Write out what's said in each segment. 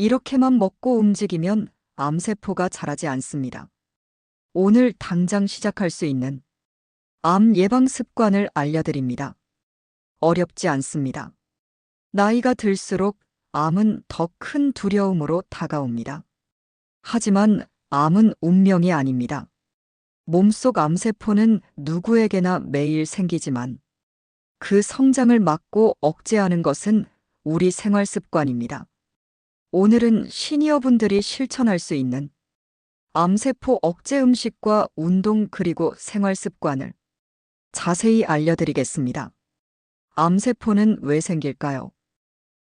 이렇게만 먹고 움직이면 암세포가 자라지 않습니다. 오늘 당장 시작할 수 있는 암 예방 습관을 알려드립니다. 어렵지 않습니다. 나이가 들수록 암은 더 큰 두려움으로 다가옵니다. 하지만 암은 운명이 아닙니다. 몸속 암세포는 누구에게나 매일 생기지만 그 성장을 막고 억제하는 것은 우리 생활 습관입니다. 오늘은 시니어분들이 실천할 수 있는 암세포 억제 음식과 운동 그리고 생활 습관을 자세히 알려드리겠습니다. 암세포는 왜 생길까요?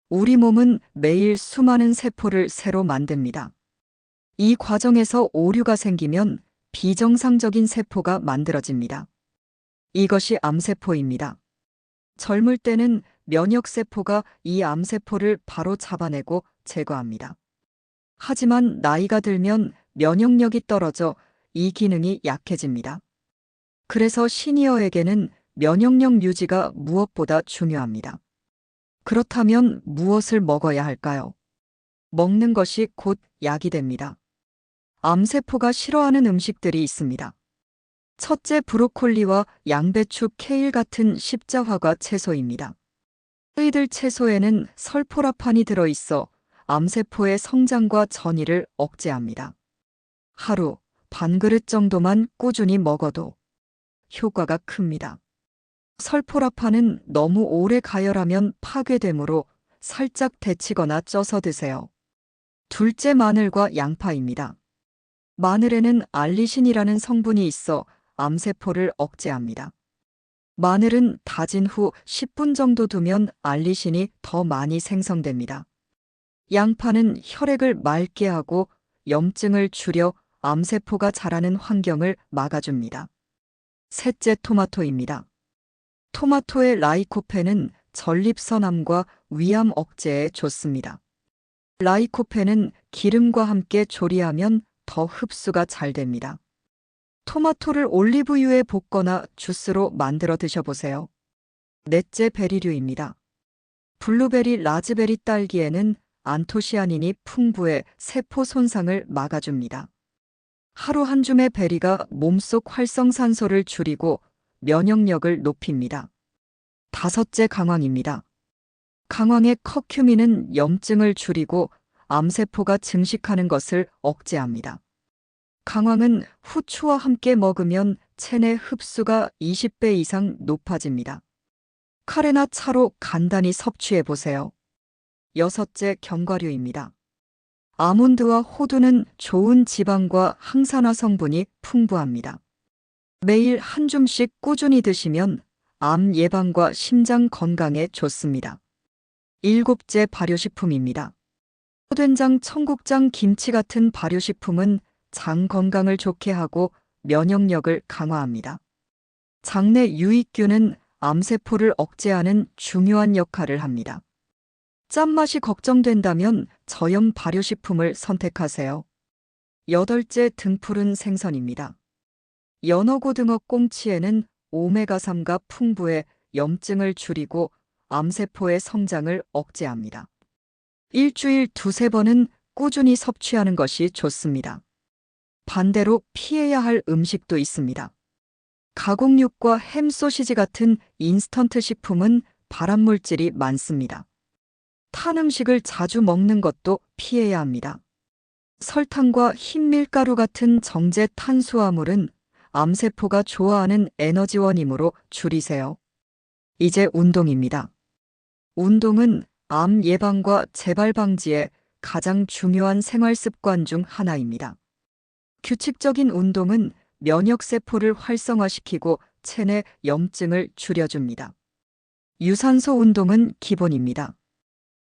우리 몸은 매일 수많은 세포를 새로 만듭니다. 이 과정에서 오류가 생기면 비정상적인 세포가 만들어집니다. 이것이 암세포입니다. 젊을 때는 면역세포가 이 암세포를 바로 잡아내고 제거합니다. 하지만 나이가 들면 면역력이 떨어져 이 기능이 약해집니다. 그래서 시니어에게는 면역력 유지가 무엇보다 중요합니다. 그렇다면 무엇을 먹어야 할까요? 먹는 것이 곧 약이 됩니다. 암세포가 싫어하는 음식들이 있습니다. 첫째 브로콜리와 양배추, 케일 같은 십자화과 채소입니다. 이들 채소에는 설포라판이 들어있어 암세포의 성장과 전이를 억제합니다. 하루 반 그릇 정도만 꾸준히 먹어도 효과가 큽니다. 설포라판은 너무 오래 가열하면 파괴되므로 살짝 데치거나 쪄서 드세요. 둘째 마늘과 양파입니다. 마늘에는 알리신이라는 성분이 있어 암세포를 억제합니다. 마늘은 다진 후 10분 정도 두면 알리신이 더 많이 생성됩니다. 양파는 혈액을 맑게 하고 염증을 줄여 암세포가 자라는 환경을 막아줍니다. 셋째 토마토입니다. 토마토의 라이코펜은 전립선암과 위암 억제에 좋습니다. 라이코펜은 기름과 함께 조리하면 더 흡수가 잘 됩니다. 토마토를 올리브유에 볶거나 주스로 만들어 드셔보세요. 넷째 베리류입니다. 블루베리, 라즈베리 딸기에는 안토시아닌이 풍부해 세포 손상을 막아줍니다. 하루 한 줌의 베리가 몸속 활성산소를 줄이고 면역력을 높입니다. 다섯째 강황입니다. 강황의 커큐민은 염증을 줄이고 암세포가 증식하는 것을 억제합니다. 강황은 후추와 함께 먹으면 체내 흡수가 20배 이상 높아집니다. 카레나 차로 간단히 섭취해 보세요. 여섯째 견과류입니다. 아몬드와 호두는 좋은 지방과 항산화 성분이 풍부합니다. 매일 한 줌씩 꾸준히 드시면 암 예방과 심장 건강에 좋습니다. 일곱째 발효식품입니다. 된장, 청국장, 김치 같은 발효식품은 장 건강을 좋게 하고 면역력을 강화합니다. 장내 유익균은 암세포를 억제하는 중요한 역할을 합니다. 짠맛이 걱정된다면 저염 발효식품을 선택하세요. 여덟째 등푸른 생선입니다. 연어고등어 꽁치에는 오메가3가 풍부해 염증을 줄이고 암세포의 성장을 억제합니다. 일주일 두세 번은 꾸준히 섭취하는 것이 좋습니다. 반대로 피해야 할 음식도 있습니다. 가공육과 햄 소시지 같은 인스턴트 식품은 발암물질이 많습니다. 탄 음식을 자주 먹는 것도 피해야 합니다. 설탕과 흰 밀가루 같은 정제 탄수화물은 암세포가 좋아하는 에너지원이므로 줄이세요. 이제 운동입니다. 운동은 암 예방과 재발 방지에 가장 중요한 생활 습관 중 하나입니다. 규칙적인 운동은 면역세포를 활성화시키고 체내 염증을 줄여줍니다. 유산소 운동은 기본입니다.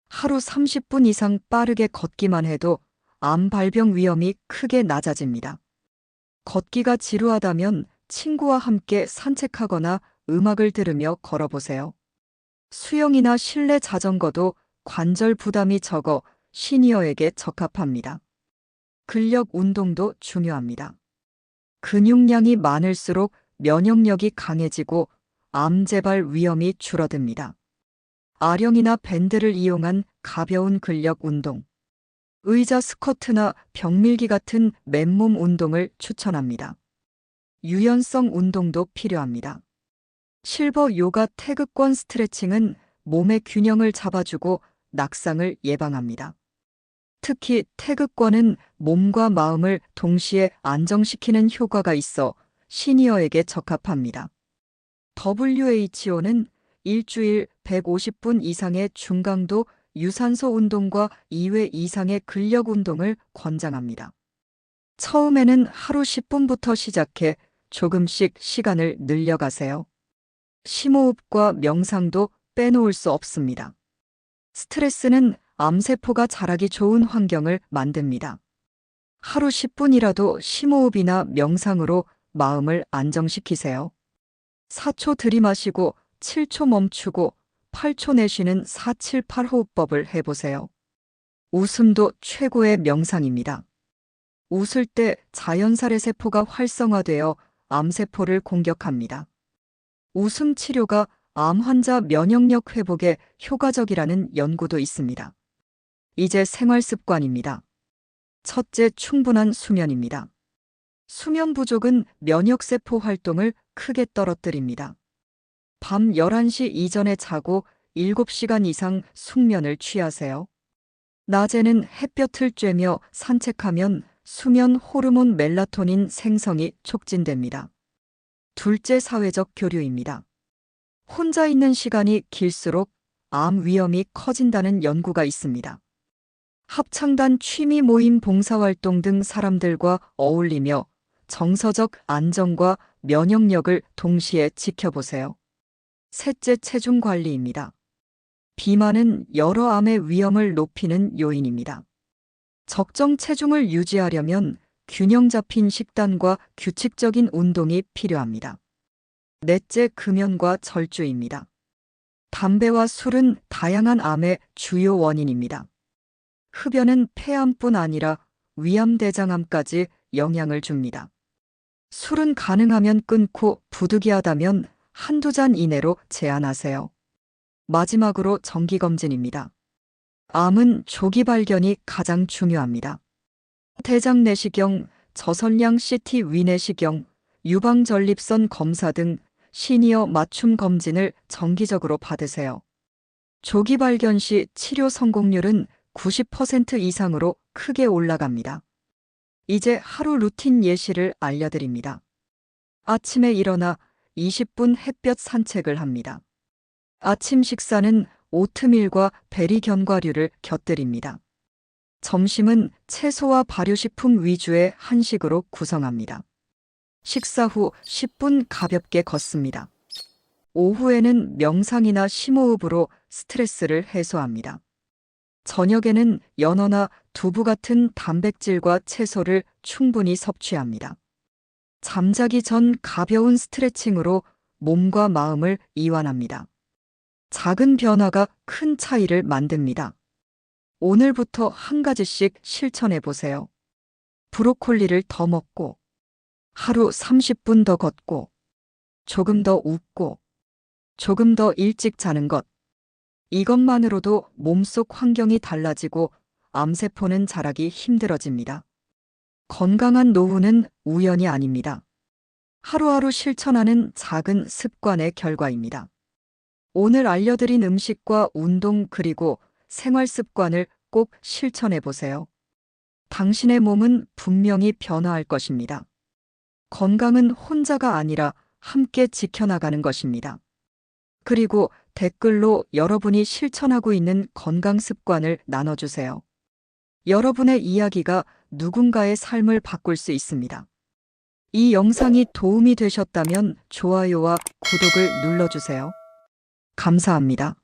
하루 30분 이상 빠르게 걷기만 해도 암 발병 위험이 크게 낮아집니다. 걷기가 지루하다면 친구와 함께 산책하거나 음악을 들으며 걸어보세요. 수영이나 실내 자전거도 관절 부담이 적어 시니어에게 적합합니다. 근력 운동도 중요합니다. 근육량이 많을수록 면역력이 강해지고 암 재발 위험이 줄어듭니다. 아령이나 밴드를 이용한 가벼운 근력 운동. 의자 스쿼트나 벽밀기 같은 맨몸 운동을 추천합니다. 유연성 운동도 필요합니다. 실버 요가 태극권 스트레칭은 몸의 균형을 잡아주고 낙상을 예방합니다. 특히 태극권은 몸과 마음을 동시에 안정시키는 효과가 있어 시니어에게 적합합니다. WHO는 일주일 150분 이상의 중강도 유산소 운동과 2회 이상의 근력 운동을 권장합니다. 처음에는 하루 10분부터 시작해 조금씩 시간을 늘려가세요. 심호흡과 명상도 빼놓을 수 없습니다. 스트레스는 암세포가 자라기 좋은 환경을 만듭니다. 하루 10분이라도 심호흡이나 명상으로 마음을 안정시키세요. 4초 들이마시고 7초 멈추고 8초 내쉬는 478 호흡법을 해보세요. 웃음도 최고의 명상입니다. 웃을 때 자연살의 세포가 활성화되어 암세포를 공격합니다. 웃음 치료가 암 환자 면역력 회복에 효과적이라는 연구도 있습니다. 이제 생활 습관입니다. 첫째, 충분한 수면입니다. 수면 부족은 면역세포 활동을 크게 떨어뜨립니다. 밤 11시 이전에 자고 7시간 이상 숙면을 취하세요. 낮에는 햇볕을 쬐며 산책하면 수면 호르몬 멜라토닌 생성이 촉진됩니다. 둘째 사회적 교류입니다. 혼자 있는 시간이 길수록 암 위험이 커진다는 연구가 있습니다. 합창단 취미 모임 봉사활동 등 사람들과 어울리며 정서적 안정과 면역력을 동시에 지켜보세요. 셋째 체중 관리입니다. 비만은 여러 암의 위험을 높이는 요인입니다. 적정 체중을 유지하려면 균형 잡힌 식단과 규칙적인 운동이 필요합니다. 넷째 금연과 절주입니다. 담배와 술은 다양한 암의 주요 원인입니다. 흡연은 폐암뿐 아니라 위암대장암까지 영향을 줍니다. 술은 가능하면 끊고 부득이하다면 한두 잔 이내로 제한하세요. 마지막으로 정기검진입니다. 암은 조기 발견이 가장 중요합니다. 대장 내시경, 저선량 CT 위내시경, 유방전립선 검사 등 시니어 맞춤 검진을 정기적으로 받으세요. 조기 발견 시 치료 성공률은 90% 이상으로 크게 올라갑니다. 이제 하루 루틴 예시를 알려드립니다. 아침에 일어나 20분 햇볕 산책을 합니다. 아침 식사는 오트밀과 베리 견과류를 곁들입니다. 점심은 채소와 발효식품 위주의 한식으로 구성합니다. 식사 후 10분 가볍게 걷습니다. 오후에는 명상이나 심호흡으로 스트레스를 해소합니다. 저녁에는 연어나 두부 같은 단백질과 채소를 충분히 섭취합니다. 잠자기 전 가벼운 스트레칭으로 몸과 마음을 이완합니다. 작은 변화가 큰 차이를 만듭니다. 오늘부터 한 가지씩 실천해 보세요. 브로콜리를 더 먹고, 하루 30분 더 걷고, 조금 더 웃고, 조금 더 일찍 자는 것. 이것만으로도 몸속 환경이 달라지고 암세포는 자라기 힘들어집니다. 건강한 노후는 우연이 아닙니다. 하루하루 실천하는 작은 습관의 결과입니다. 오늘 알려드린 음식과 운동 그리고 생활 습관을 꼭 실천해 보세요. 당신의 몸은 분명히 변화할 것입니다. 건강은 혼자가 아니라 함께 지켜나가는 것입니다. 그리고 댓글로 여러분이 실천하고 있는 건강 습관을 나눠주세요. 여러분의 이야기가 누군가의 삶을 바꿀 수 있습니다. 이 영상이 도움이 되셨다면 좋아요와 구독을 눌러주세요. 감사합니다.